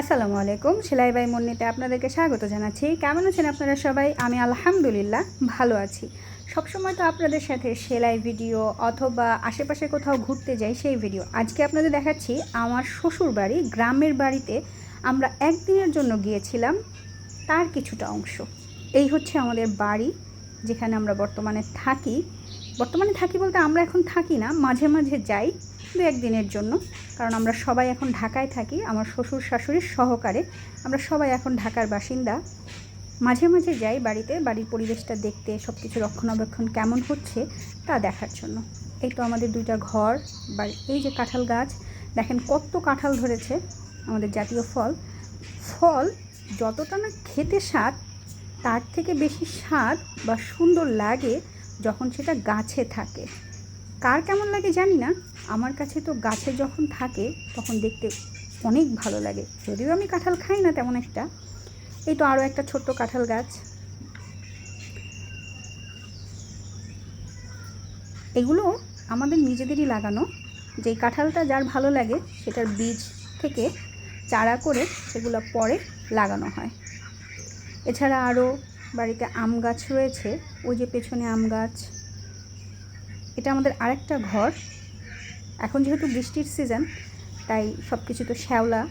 আসসালামু আলাইকুম। সেলাই বাই মন্নিতে আপনাদেরকে স্বাগত জানাচ্ছি। কেমন আছেন আপনারা সবাই? আমি আলহামদুলিল্লাহ ভালো আছি। সবসময় তো আপনাদের সাথে সেলাই ভিডিও অথবা আশেপাশে কোথাও ঘুরতে যাই, সেই ভিডিও। আজকে আপনাদের দেখাচ্ছি আমার শ্বশুর বাড়ি, গ্রামের বাড়িতে আমরা একদিনের জন্য গিয়েছিলাম তার কিছুটা অংশ। এই হচ্ছে আমাদের বাড়ি, যেখানে আমরা বর্তমানে থাকি। বর্তমানে থাকি বলতে আমরা এখন থাকি না, মাঝে মাঝে যাই। দু একদিনের জন্য। কারণ আমরা সবাই এখন ঢাকায় থাকি, আমার শ্বশুর শাশুড়ির সহকারে। আমরা সবাই এখন ঢাকার বাসিন্দা। মাঝে মাঝে যাই বাড়িতে, বাড়ির পরিবেশটা দেখতে সব কিছু রক্ষণাবেক্ষণ কেমন হচ্ছে তা দেখার জন্য। এই তো আমাদের দুইটা ঘর বা এই যে কাঁঠাল গাছ, দেখেন কত কাঁঠাল ধরেছে আমাদের জাতীয় ফল। ফল যতটা না খেতে স্বাদ, তার থেকে বেশি স্বাদ বা সুন্দর লাগে যখন সেটা গাছে থাকে। কার কেমন লাগে জানি না। আমার কাছে তো গাছে যখন থাকে, তখন দেখতে অনেক ভালো লাগে। যদিও আমি কাঁঠাল খাই না তেমন একটা। এই তো আরও একটা ছোট্ট কাঁঠাল গাছ। এগুলো আমাদের নিজেদেরই লাগানো। যেই কাঁঠালটা যার ভালো লাগে, সেটার বীজ থেকে চারা করে সেগুলো পরে লাগানো হয়। এছাড়া আরও বাড়িতে আম গাছ রয়েছে। ওই যে পেছনে আম গাছ। এটা আমাদের আরেকটা ঘর। এখন যেহেতু বৃষ্টির সিজন তাই সব কিছু তো শ্যাওলা।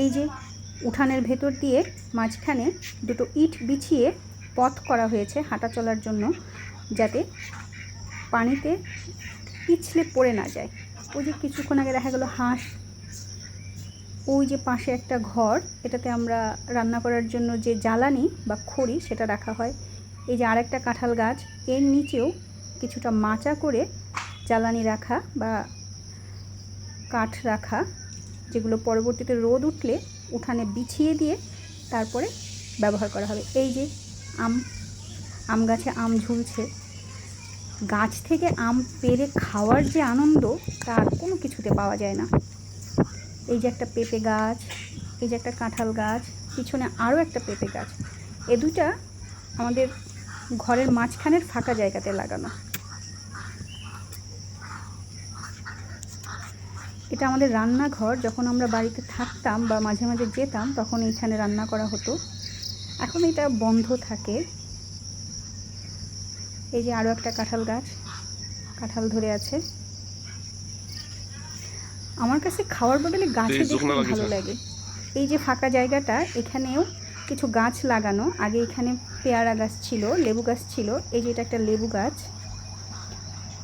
এই যে উঠানের ভেতর দিয়ে মাঝখানে দুটো ইট বিছিয়ে পথ করা হয়েছে হাঁটা চলার জন্য, যাতে পানিতে পিছলে পড়ে না যায়। ওই যে কিছুক্ষণ আগে দেখা গেলো হাঁস। ওই যে পাশে একটা ঘর, এটাতে আমরা রান্না করার জন্য যে জ্বালানি বা খড়ি, সেটা রাখা হয়। এই যে আরেকটা কাঁঠাল গাছ, এর নিচেও কিছুটা মাচা করে জ্বালানি রাখা বা কাঠ রাখা, যেগুলো পরবর্তীতে রোদ উঠলে উঠানে বিছিয়ে দিয়ে তারপরে ব্যবহার করা হবে। এই যে আম আম গাছে আম ঝুলছে। গাছ থেকে আম পেরে খাওয়ার যে আনন্দ তার কোনো কিছুতে পাওয়া যায় না। এই যে একটা পেঁপে গাছ, এই যে একটা কাঁঠাল গাছ, পিছনে আরও একটা পেঁপে গাছ। এ দুটা আমাদের ঘরের মাঝখানের ফাঁকা জায়গাতে লাগানো। এটা আমাদের রান্নাঘর যখন আমরা বাড়িতে থাকতাম বা মাঝে মাঝে যেতাম তখন এইখানে রান্না করা হতো। এখন এটা বন্ধ থাকে। এই যে আরও একটা কাঁঠাল গাছ কাঁঠাল ধরে আছে। আমার কাছে খাওয়ার বদলে গাছে দেখতে ভালো লাগে। এই যে ফাঁকা জায়গাটা এখানেও কিছু গাছ লাগানো আগে এখানে পেয়ারা গাছ ছিল, লেবু গাছ ছিল। এই যে এটা একটা লেবু গাছ।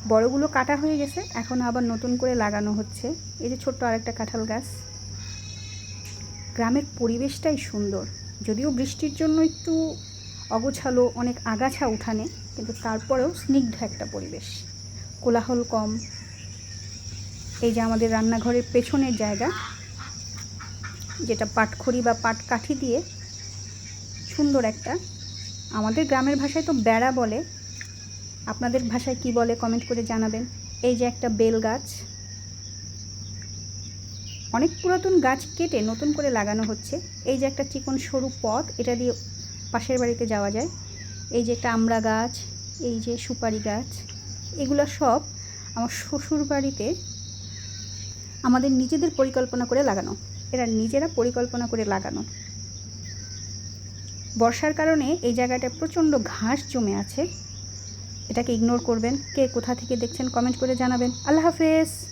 বড়গুলো কাটা হয়ে গেছে, এখন আবার নতুন করে লাগানো হচ্ছে। এই যে ছোট্ট আরেকটা কাঁঠাল গাছ। গ্রামের পরিবেশটাই সুন্দর। যদিও বৃষ্টির জন্য একটু অগোছালো, অনেক আগাছা উঠানে, কিন্তু তারপরেও স্নিগ্ধ একটা পরিবেশ। কোলাহল কম। এই যে আমাদের রান্নাঘরের পেছনের জায়গা, যেটা পাটখড়ি বা পাট কাঠি দিয়ে সুন্দর একটা আমাদের গ্রামের ভাষায় তো বেড়া বলে। আপনাদের ভাষায় কি বলে কমেন্ট করে জানাবেন। এই যে একটা বেল গাছ। অনেক পুরাতন গাছ কেটে নতুন করে লাগানো হচ্ছে। এই যে একটা চিকন সরু পথ, এটা দিয়ে পাশের বাড়িতে যাওয়া যায়। এই যে একটা আমড়া গাছ, এই যে সুপারি গাছ, এগুলো সব আমার শ্বশুর বাড়িতে আমাদের নিজেদের পরিকল্পনা করে লাগানো। এরা নিজেরা পরিকল্পনা করে লাগানো। বর্ষার কারণে এই জায়গাটা প্রচণ্ড ঘাস জমে আছে। এটাকে ইগনোর করবেন। কে কোথা থেকে দেখছেন কমেন্ট করে জানাবেন। আল্লাহ হাফেজ!